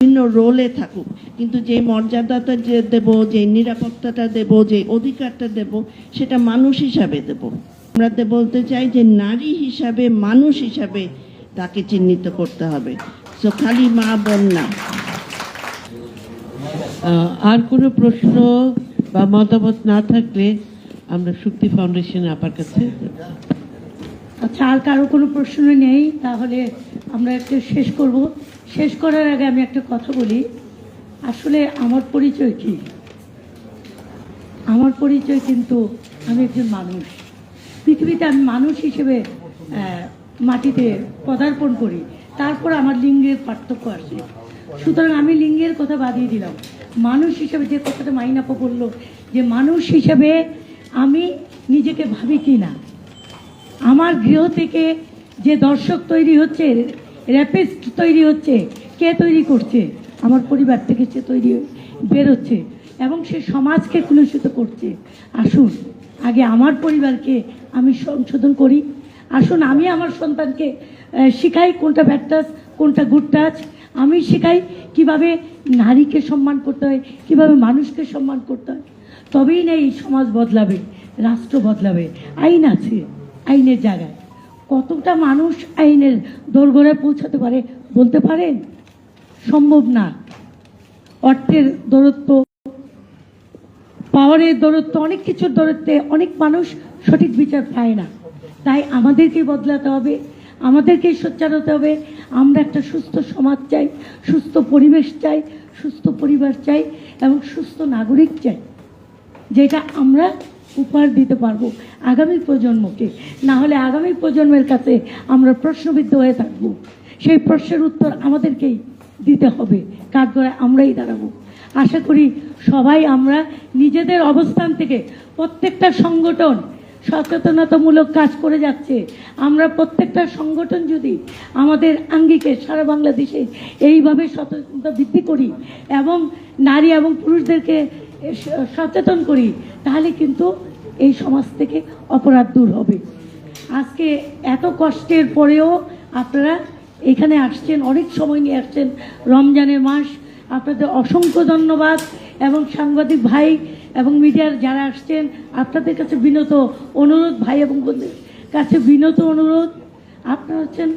বিভিন্ন রোলে থাকুক কিন্তু যে মর্যাদাটা যে দেব যে নিরাপত্তাটা দেব যে অধিকারটা দেব সেটা মানুষ হিসাবে দেব। আমরা বলতে চাই যে নারী হিসাবে মানুষ হিসাবে তাকে চিহ্নিত করতে হবে। সো খালি মা বোন না। আহ, আর কোনো প্রশ্ন বা মতামত না থাকলে আমরা শক্তি ফাউন্ডেশন আপার কাছে আচ্ছা আর কারও কোনো প্রশ্ন নেই? তাহলে আমরা একটু শেষ করব। শেষ করার আগে আমি একটা কথা বলি। আসলে আমার পরিচয় কি? আমার পরিচয় কিন্তু আমি একজন মানুষ। পৃথিবীতে আমি মানুষ হিসেবে মাটিতে পদার্পণ করি। তারপর আমার লিঙ্গের পার্থক্য আসে সুতরাং আমি লিঙ্গের কথা বাদিয়ে দিলাম। মানুষ হিসেবে যে কথাটা মাইনাপা বলল, যে মানুষ হিসেবে আমি নিজেকে ভাবি কি না আমার গৃহ থেকে যে দর্শক তৈরি হচ্ছে র্যাপিস্ট তৈরি হচ্ছে, কে তৈরি করছে? আমার পরিবার থেকে সে তৈরি বেরোচ্ছে এবং সে সমাজকে কুলুষিত করছে। আসুন, আগে আমার পরিবারকে আমি সংশোধন করি। আসুন, আমি আমার সন্তানকে শিখাই কোনটা ব্যাড টাচ কোনটা গুড টাচ আমি শেখাই কীভাবে নারীকে সম্মান করতে হয়, কীভাবে মানুষকে সম্মান করতে হয়। তবেই না এই সমাজ বদলাবে, রাষ্ট্র বদলাবে। আইন আছে, আইনের জায়গায়। কতটা মানুষ আইনের দোরগোড়ায় পৌঁছাতে পারে বলতে পারেন? সম্ভব না। অর্থের দূরত্ব, পাওয়ারের দূরত্ব, অনেক কিছুর দূরত্বে অনেক মানুষ সঠিক বিচার পায় না। তাই আমাদেরকে বদলাতে হবে আমাদেরকেই সোচ্চার হতে হবে, আমরা একটা সুস্থ সমাজ চাই, সুস্থ পরিবেশ চাই, সুস্থ পরিবার চাই এবং সুস্থ নাগরিক চাই, যেটা আমরা উপহার দিতে পারব আগামী প্রজন্মকে। না হলে আগামী প্রজন্মের কাছে আমরা প্রশ্নবিদ্ধ হয়ে থাকব। সেই প্রশ্নের উত্তর আমাদেরকেই দিতে হবে। কার দ্বারা আমরাই দাঁড়াবো? আশা করি সবাই আমরা নিজেদের অবস্থান থেকে প্রত্যেকটা সংগঠন সচেতনতামূলক কাজ করে যাচ্ছে। আমরা প্রত্যেকটা সংগঠন যদি আমাদের আঙ্গিকে সারা বাংলাদেশে এইভাবে সচেতনতা বৃদ্ধি করি এবং নারী এবং পুরুষদেরকে সচেতন করি, তাহলে কিন্তু এই সমাজ থেকে অপরাধ দূর হবে। আজকে এত কষ্টের পরেও আপনারা এখানে আসছেন, অনেক সময় নিয়ে আসছেন। রমজানের মাস, আপনাদের অসংখ্য ধন্যবাদ। এবং সাংবাদিক ভাই এবং মিডিয়ার যারা আসছেন, আপনাদের কাছে বিনত অনুরোধ, ভাই এবং বোনদের কাছে বিনত অনুরোধ। আপনারা হচ্ছেন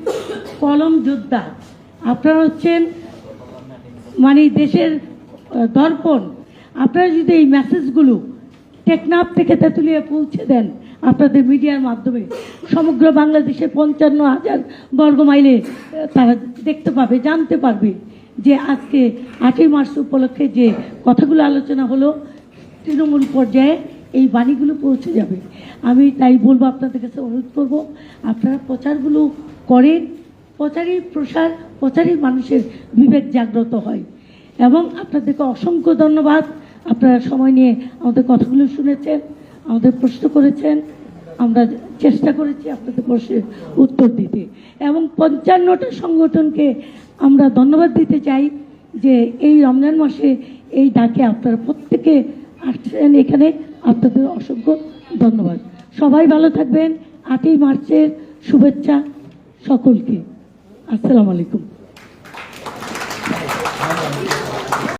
কলম যোদ্ধা। আপনারা হচ্ছেন মানে দেশের দর্পণ। আপনারা যদি এই মেসেজগুলো টেকনাফ থেকে তেঁতুলিয়া পৌঁছে দেন আপনাদের মিডিয়ার মাধ্যমে। সমগ্র বাংলাদেশে পঞ্চান্ন হাজার বর্গ মাইলে তারা দেখতে পাবে, জানতে পারবে যে আজকে আটই মার্চ উপলক্ষে যে কথাগুলো আলোচনা হলো, তৃণমূল পর্যায়ে এই বাণীগুলো পৌঁছে যাবে। আমি তাই বলব, আপনাদের কাছে অনুরোধ করব, আপনারা প্রচারগুলো করেন প্রচারই প্রসার প্রচারই মানুষের বিবেক জাগ্রত হয়। এবং আপনাদেরকে অসংখ্য ধন্যবাদ। আপনারা সময় নিয়ে আমাদের কথাগুলো শুনেছেন, আমাদের প্রশ্ন করেছেন, আমরা চেষ্টা করেছি আপনাদের প্রশ্নের উত্তর দিতে। এবং পঞ্চান্নটা সংগঠনকে আমরা ধন্যবাদ দিতে চাই যে এই রমজান মাসে এই ডাকে আপনারা প্রত্যেকে আসছেন এখানে, আপনাদের অসংখ্য ধন্যবাদ। সবাই ভালো থাকবেন, আটই মার্চের শুভেচ্ছা সকলকে। আসসালামু আলাইকুম।